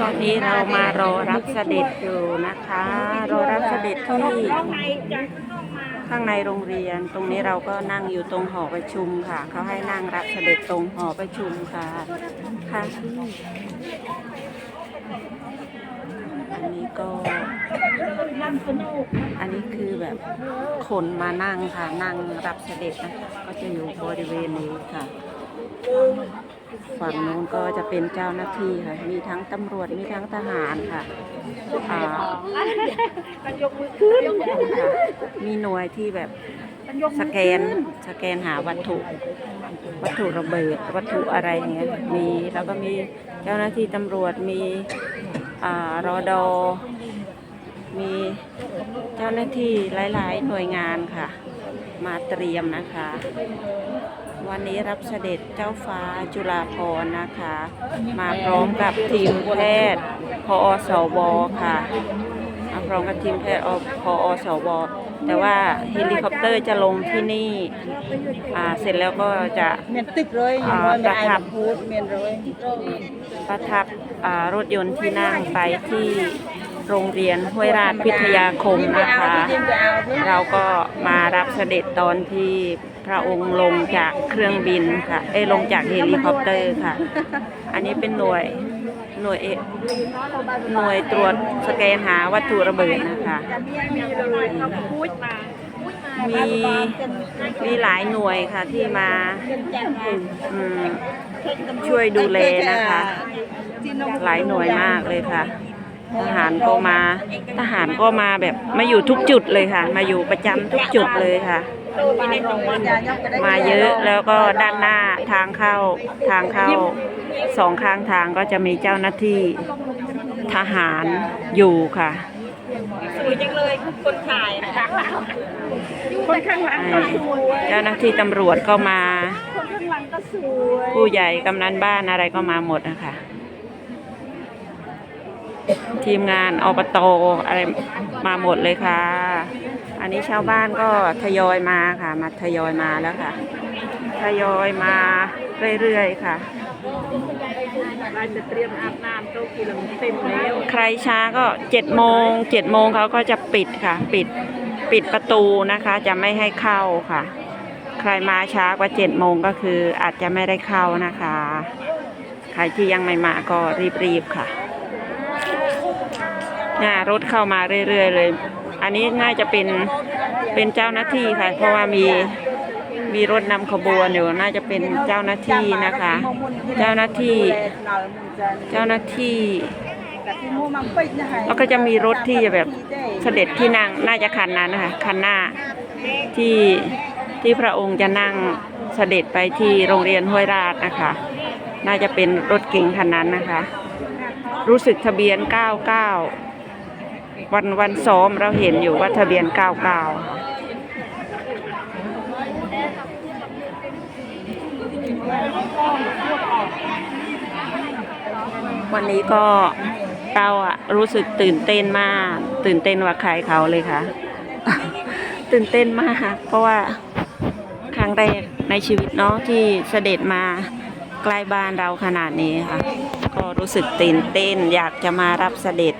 ตอนนี้เรามารอรับเสด็จอยู่นะคะ รอรับเสด็จที่ข้างในโรงเรียน ตรงนี้เราก็นั่งอยู่ตรงหอประชุมค่ะ เขาให้นั่งรับเสด็จตรงหอประชุมค่ะค่ะ อันนี้ก็ อันนี้คือแบบคนมานั่งค่ะ นั่งรับเสด็จนะก็จะอยู่บริเวณนี้ค่ะ ฝั่งนู้นก็จะเป็นเจ้าหน้าที่ค่ะ มีทั้งตำรวจ มีทั้งทหารค่ะอ่าค่ะมีหน่วยที่แบบสแกนสแกนหาวัตถุ วัตถุระเบิด วัตถุอะไรอย่างเงี้ยมีแล้วก็มีเจ้าหน้าที่ตำรวจมี รอดอมีเจ้าหน้าที่หลาย ๆ หน่วยงานค่ะ มาเตรียมนะคะ วันนี้รับเสด็จเจ้าฟ้าจุฬาภรณ์นะคะ มาพร้อมกับทีมแพทย์พอสวค่ะ พร้อมกับทีมแพทย์อพอสวแต่ว่าเฮลิคอปเตอร์จะลงที่นี่อ่าเสร็จแล้วก็จะเมียนตึกเลยยังว่าไม่อายพูดเมียนเลยประทับรถยนต์ที่นั่งไปที่โรงเรียนห้วยราชพิทยาคมนะคะ เราก็มารับเสด็จตอนที่พระองค์ลงจากเครื่องบินค่ะ เอ้ลงจากเฮลิคอปเตอร์ค่ะ อันนี้เป็นหน่วย หน่วยเอหน่วยตรวจสแกนหาวัตถุระเบิดนะคะ มีมีหลายหน่วยค่ะที่มาช่วยดูแลนะคะ หลายหน่วยมากเลยค่ะ ทหารก็มา ทหารก็มาแบบมาอยู่ทุกจุดเลยค่ะ มาอยู่ประจำทุกจุดเลยค่ะ มาเยอะแล้วก็ด้านหน้าทางเข้าทางเข้าสองข้างทางก็จะมีเจ้าหน้าที่ทหารอยู่ค่ะสวยจังเลยคนถ่ายคนข้างหลังก็สวยเจ้าหน้าที่ตำรวจก็มา คนข้างหลังก็สวยผู้ใหญ่กำนันบ้านอะไรก็มาหมดนะคะทีมงานอบตอะไรมาหมดเลยค่ะ อันนี้ชาวบ้านก็ทยอยมาค่ะ มาทยอยมาแล้วค่ะ ทยอยมาเรื่อยๆค่ะเราจะเตรียมอาบน้ำโต๊ะกินเต็มแล้วใครช้าก็เจ็ดโมงเจ็ดโมงเขาก็จะปิดค่ะ ปิดปิดประตูนะคะ จะไม่ให้เข้าค่ะ ใครมาช้ากว่าเจ็ดโมงก็คืออาจจะไม่ได้เข้านะคะ ใครที่ยังไม่มาก็รีบๆค่ะน่ารถเข้ามาเรื่อยๆเลย อันนี้น่าจะเป็นเป็นเจ้าหน้าที่ค่ะ เพราะว่ามีมีรถนำขบวนอยู่น่าจะเป็นเจ้าหน้าที่นะคะ เจ้าหน้าที่ เจ้าหน้าที่แล้วก็จะมีรถที่จะแบบเสด็จที่นั่งน่าจะคันนั้นนะคะคันหน้าที่ที่พระองค์จะนั่งเสด็จไปที่โรงเรียนห้วยราชนะคะ น่าจะเป็นรถเก๋งคันนั้นนะคะ รู้สึกทะเบียน 99 วันวันซ้อมเราเห็นอยู่ว่าทะเบียน99วันนี้ก็เราอะรู้สึกตื่นเต้นมาก ตื่นเต้นกว่าใครเขาเลยค่ะ ตื่นเต้นมาก เพราะว่าครั้งแรกในชีวิตเนาะที่เสด็จมาใกล้บ้านเราขนาดนี้ค่ะ ก็รู้สึกตื่นเต้นอยากจะมารับเสด็จ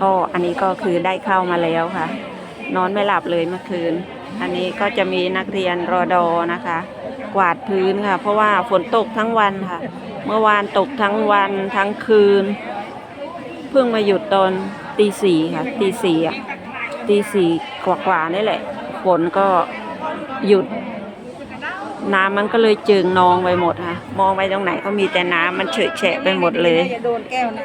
ก็อันนี้ก็คือได้เข้ามาแล้วค่ะ นอนไม่หลับเลยเมื่อคืน อันนี้ก็จะมีนักเรียนรอดอนะคะ กวาดพื้นค่ะ เพราะว่าฝนตกทั้งวันค่ะ เมื่อวานตกทั้งวันทั้งคืน เพิ่งมาหยุดตอนตีสี่ค่ะตีสี่อะตีสี่กว่าๆนี่แหละฝนก็หยุด น้ำมันก็เลยจึงนองไปหมดค่ะ มองไปตรงไหนก็มีแต่น้ำมันเฉอะแฉะไปหมดเลยโดนแก้วนะ